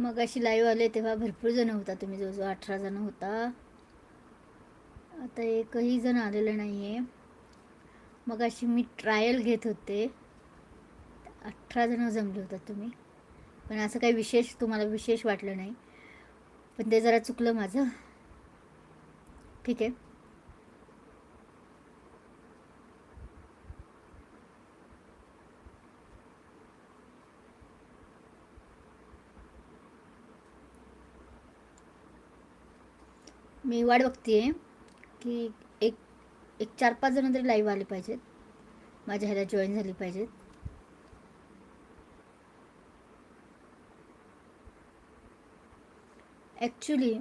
मग अशी लाईव्ह आले तेव्हा भरपूर जण होता. तुम्ही जवळजवळ अठरा जण होता. आता एकही जण आलेलं नाही आहे मग अशी मी ट्रायल घेत होते. अठरा जण जमले होता तुम्ही. पण असं काही विशेष तुम्हाला विशेष वाटलं नाही. पण ते जरा चुकलं माझं. ठीक आहे. मी वाट बघते की एक एक चार पाच जण तरी लाईव्ह आले पाहिजेत. माझ्या ह्याला जॉईन झाली पाहिजेत. ॲक्च्युली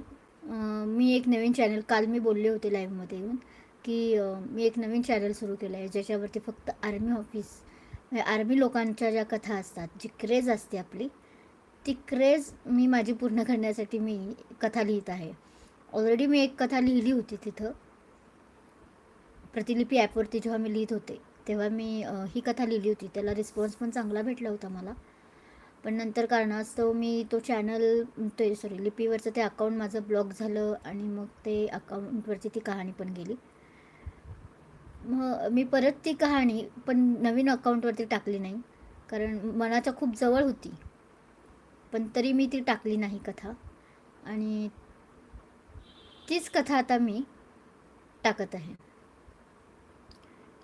मी एक नवीन चॅनल काल मी बोलले होते लाईव्हमध्ये येऊन की मी एक नवीन चॅनल सुरू केलं आहे ज्याच्यावरती फक्त आर्मी ऑफिस म्हणजे आर्मी लोकांच्या ज्या कथा असतात जी क्रेज असते आपली ती क्रेज मी माझी पूर्ण करण्यासाठी मी कथा लिहित आहे. ऑलरेडी मी एक कथा लिहिली होती तिथं. प्रतिलिपी ॲपवरती जेव्हा मी लिहित होते तेव्हा मी ही कथा लिहिली होती. त्याला रिस्पॉन्स पण चांगला भेटला होता मला. पण नंतर कारणास्तव मी तो चॅनल ते सॉरी लिपीवरचं ते अकाउंट माझं ब्लॉक झालं आणि मग ते अकाउंटवरची ती कहाणी पण गेली. मग मी परत ती कहाणी पण नवीन अकाउंटवरती टाकली नाही कारण मनाच्या खूप जवळ होती. पण तरी मी ती टाकली नाही कथा. आणि तीच कथा आता मी टाकत आहे.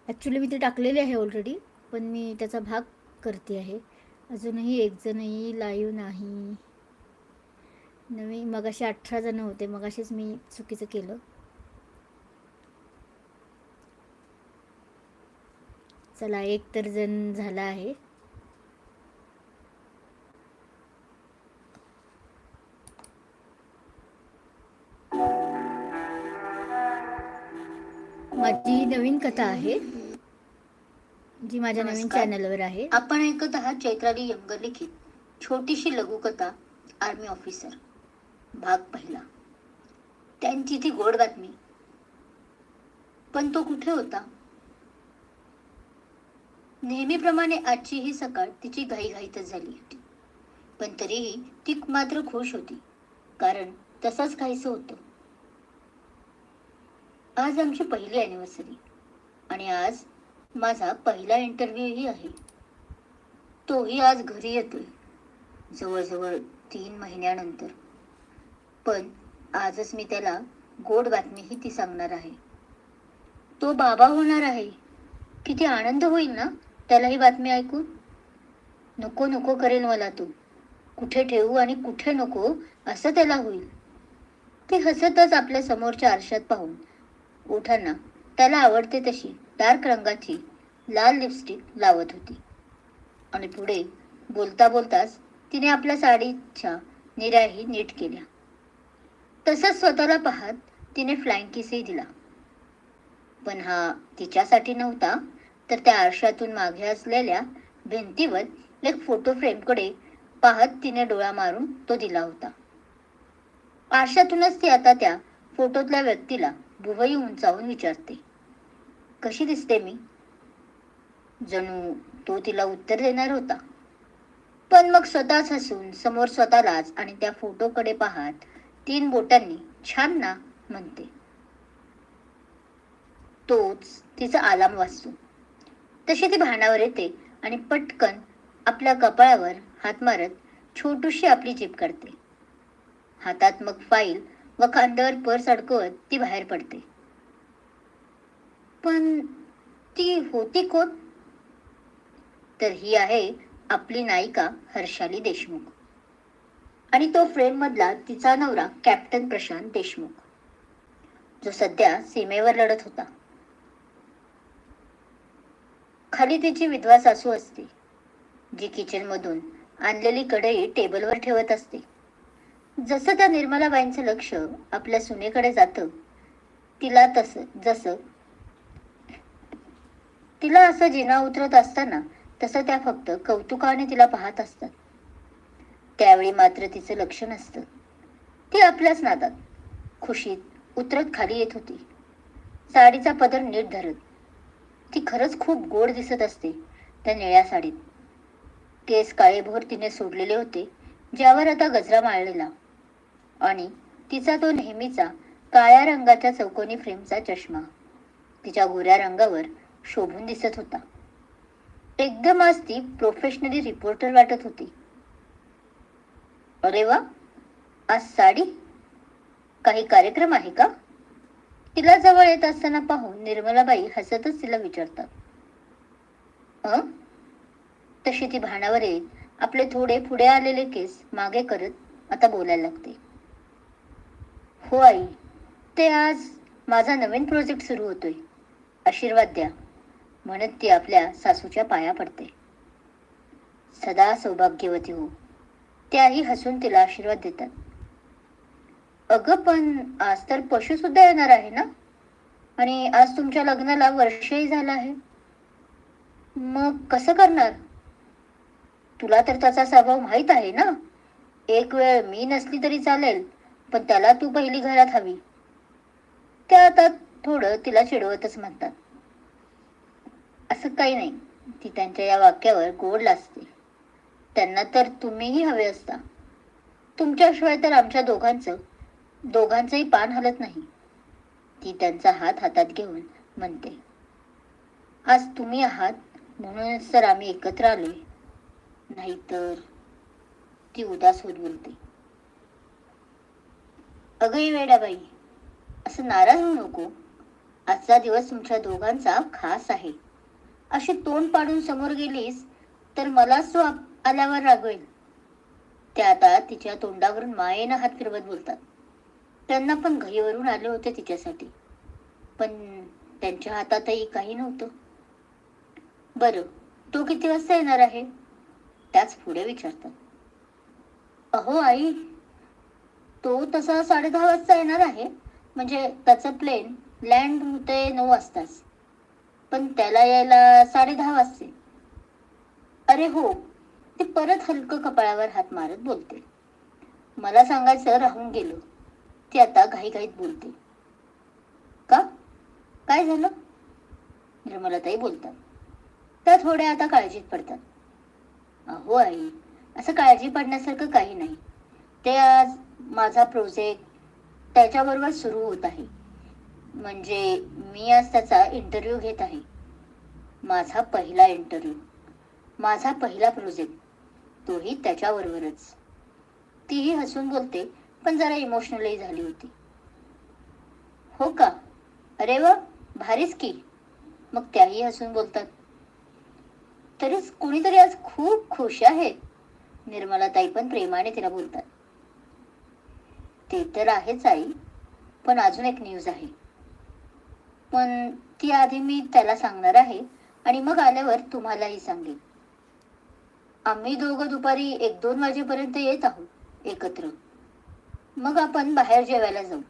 ॲक्च्युली मी ते टाकलेली आहे ऑलरेडी पण मी त्याचा भाग करते आहे. अजूनही एक जणही लाईव्ह नाही. नवीन मग असे अठरा जण होते मग असेच मी चुकीचं केलं. चला एक तर जण झाला आहे. माझी नवीन कथा आहे जी माझ्या नवीन. चॅनलवर आहे. आपण ऐकत आहात चैत्राली यंगर लिखित छोटीशी लघुकथा आर्मी ऑफिसर भाग पहिला. त्यांची ती गोड बातमी. पण तो कुठे होता? नेहमीप्रमाणे आजची ही सकाळ तिची घाईघाईतच झाली होती. पण तरीही ती मात्र खुश होती कारण तसंच काहीसं होतं. आज आमची पहिली अॅनिव्हर्सरी आणि आज माझा पहिला इंटरव्ह्यूही आहे. तोही आज घरी येतोय जवळजवळ तीन महिन्यानंतर. पण आजच मी त्याला गोड बातमीही ती सांगणार आहे. तो बाबा होणार आहे. किती आनंद होईल ना त्याला ही बातमी ऐकून? नको नको करेल मला तू. कुठे ठेवू आणि कुठे नको असं त्याला होईल. ते हसतच आपल्या समोरच्या आरशात पाहून ओठांना त्याला आवडते तशी डार्क रंगाची लाल लिपस्टिक लावत होती. आणि पुढे बोलता बोलताच तिने आपल्या साडीच्या निराही नीट केल्या. तसंच स्वतःला पाहत तिने फ्लाइंग किसही दिला. पण हा तिच्यासाठी नव्हता तर त्या आरशातून मागे असलेल्या भिंतीवर एक फोटो फ्रेमकडे पाहत तिने डोळा मारून तो दिला होता. आरशातूनच ती आता त्या फोटोतल्या व्यक्तीला भुवई उंचावून विचारते. कशी दिसते मी? जणू तो तिला उत्तर देणार होता. पण मग स्वतःच हसून समोर स्वतःलाच आणि त्या फोटोकडे पाहत तीन बोटांनी छान ना? म्हणते. तोच तिचा आलाम वाचतो. तशी ती भानावर येते आणि पटकन आपल्या कपाळावर हात मारत छोटूशी आपली जीप काढते. हातात मग फाईल व खांद्यावर पर्स अडकवत ती बाहेर पडते. पण ती होती कोण? तर ही आहे आपली नायिका हर्षाली देशमुख. आणि तो फ्रेम मधला तिचा नवरा कॅप्टन प्रशांत देशमुख जो सध्या सीमेवर लढत होता. खाली तिची विधवा सासू असते जी किचन मधून आणलेली कढई टेबलवर ठेवत असते. जसं त्या निर्मलाबाईंचं लक्ष आपल्या सुनेकडे जातं तिला तसं जसं तिला असं जिना उतरत असताना तसं त्या फक्त कौतुकाने तिला पाहत असतात. त्यावेळी मात्र तिचं लक्ष नसतं. ती आपल्याच नादात खुशीत उतरत खाली येत होती. साडीचा पदर नीट धरत ती खरंच खूप गोड दिसत असते त्या निळ्या साडीत. केस काळेभोर तिने सोडलेले होते ज्यावर आता गजरा माळलेला. आणि तिचा तो नेहमीचा काळ्या रंगाच्या चौकोनी फ्रेमचा चष्मा. तिच्या गोऱ्या रंगावर शोभून दिसत होता. एकदम आज ती प्रोफेशनली रिपोर्टर वाटत होती. अरे वा! आज साडी? काही कार्यक्रम आहे का? तिला जवळ येत असताना पाहून निर्मलाबाई हसतच तिला विचारतात. अ तशी ती भानावर येत आपले थोडे पुढे आलेले केस मागे करत आता बोलायला लागते. हो आई ते आज माझा नवीन प्रोजेक्ट सुरू होतोय. आशीर्वाद द्या. म्हणत ती आपल्या सासूच्या पाया पडते. सदा सौभाग्यवती हो. त्याही हसून तिला आशीर्वाद देतात. अगं पण आज तर पशु सुद्धा येणार आहे ना? आणि आज तुमच्या लग्नाला वर्षही झालं आहे. मग कसं करणार? तुला तर त्याचा स्वभाव माहीत आहे ना? एक वेळ मी नसली तरी चालेल पण त्याला तू पहिली घरात हवी. त्या आता थोडं तिला चिडवतच म्हणतात. असं काही नाही. ती त्यांच्या या वाक्यावर गोड लाजते. त्यांना तर तुम्हीही हवे असता. तुमच्याशिवाय तर आमच्या दोघांचं दोघांचंही पान हलत नाही. ती त्यांचा हात हातात घेऊन म्हणते. आज तुम्ही आहात म्हणूनच तर आम्ही एकत्र आलोय. नाहीतर ती उदास होत बोलते. अगं वेडाबाई असं नाराज होऊ नको. आजचा दिवस तुमच्या दोघांचा खास आहे. अशी तोंड पाडून समोर गेलीस तर मला सो आल्यावर रागवेल. त्या आता तिच्या तोंडावरून मायेनं हात फिरवत बोलतात. त्यांना पण घरीवरून आले होते तिच्यासाठी. पण त्यांच्या हातातही काही नव्हतं. बरं तो किती वाजता येणार आहे? त्याच पुढे विचारतात. अहो आई तो तसा साडे दहा वाजता येणार आहे. म्हणजे त्याचं प्लेन लँड होते नऊ वाजताच. पण त्याला यायला साडे दहा वाजते अरे हो ते परत हलकं कपाळावर हात मारत बोलते. मला सांगायचं राहून गेलो. ती आता घाईघाईत बोलते. का? काय झालं? निर्मलाताई बोलतात. त्या थोड्या आता काळजीत पडतात. अहो आई असं काळजी पडण्यासारखं काही नाही. ते आज माझा प्रोजेक्ट त्याच्याबरोबर सुरू होत आहे. म्हणजे मी आज त्याचा इंटरव्ह्यू घेत आहे. माझा पहिला इंटरव्ह्यू माझा पहिला प्रोजेक्ट तोही त्याच्याबरोबरच. तीही हसून बोलते पण जरा इमोशनलही झाली होती. हो का? अरे वा भारीच की. मग त्याही हसून बोलतात. तरीच कुणीतरी आज खूप खुश आहे. निर्मलाताई पण प्रेमाने तिला बोलतात. ते तर आहेच आई पण अजून एक न्यूज आहे. पण ती आधी मी त्याला सांगणार आहे आणि मग आल्यावर तुम्हालाही सांगेन. आम्ही दोघं दुपारी एक दोन वाजेपर्यंत येत आहोत एकत्र. मग आपण बाहेर जेवायला जाऊ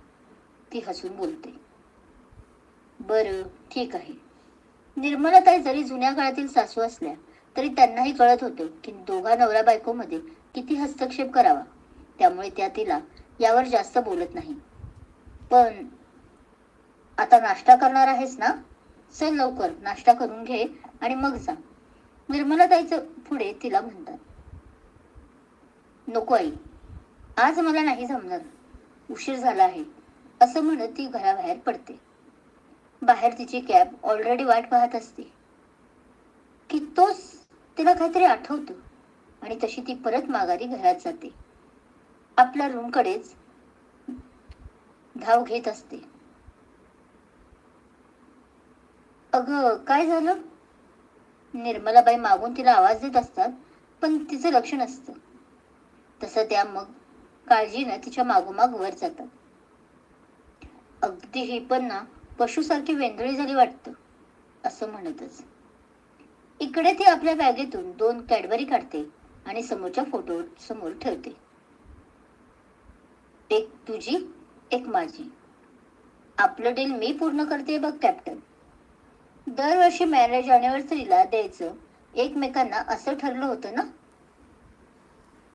ती हसून बोलते. बरं ठीक आहे. निर्मलाताई जरी जुन्या काळातील सासू असल्या तरी त्यांनाही कळत होतं की दोघा नवरा बायकोमध्ये किती हस्तक्षेप करावा. त्यामुळे त्या तिला यावर जास्त बोलत नाही. पण आता नाश्ता करणार आहेस ना? चल लवकर नाश्ता करून घे आणि मग जा. निर्मलाताईचं पुढे तिला म्हणतात. नको आई आज मला नाही जमणार. उशीर झाला आहे असं म्हणत ती घराबाहेर पडते. बाहेर तिची कॅब ऑलरेडी वाट पाहत असते. की तोच तिला काहीतरी आठवतो आणि तशी ती परत माघारी घरात जाते. आपल्या रूमकडेच धाव घेत असते. अग काय झालं? निर्मलाबाई मागून तिला आवाज देत असतात पण तिचं लक्ष नसतं. तसं त्या मग काळजीनं तिच्या मागोमाग वर जातात. अगदी ही पण ना पशुसारखी वेंदळी झाली वाटतं असं म्हणतच. इकडे ती आपल्या बॅगेतून दोन कॅडबरी काढते आणि समोरच्या फोटो समोर ठेवते. एक तुझी एक माझी. आपलं डील मी पूर्ण करते बघ कॅप्टन दरवर्षी मॅरेज अॅनिव्हर्सरीला द्यायचं. एकमेकांना असं ठरलं होतं ना?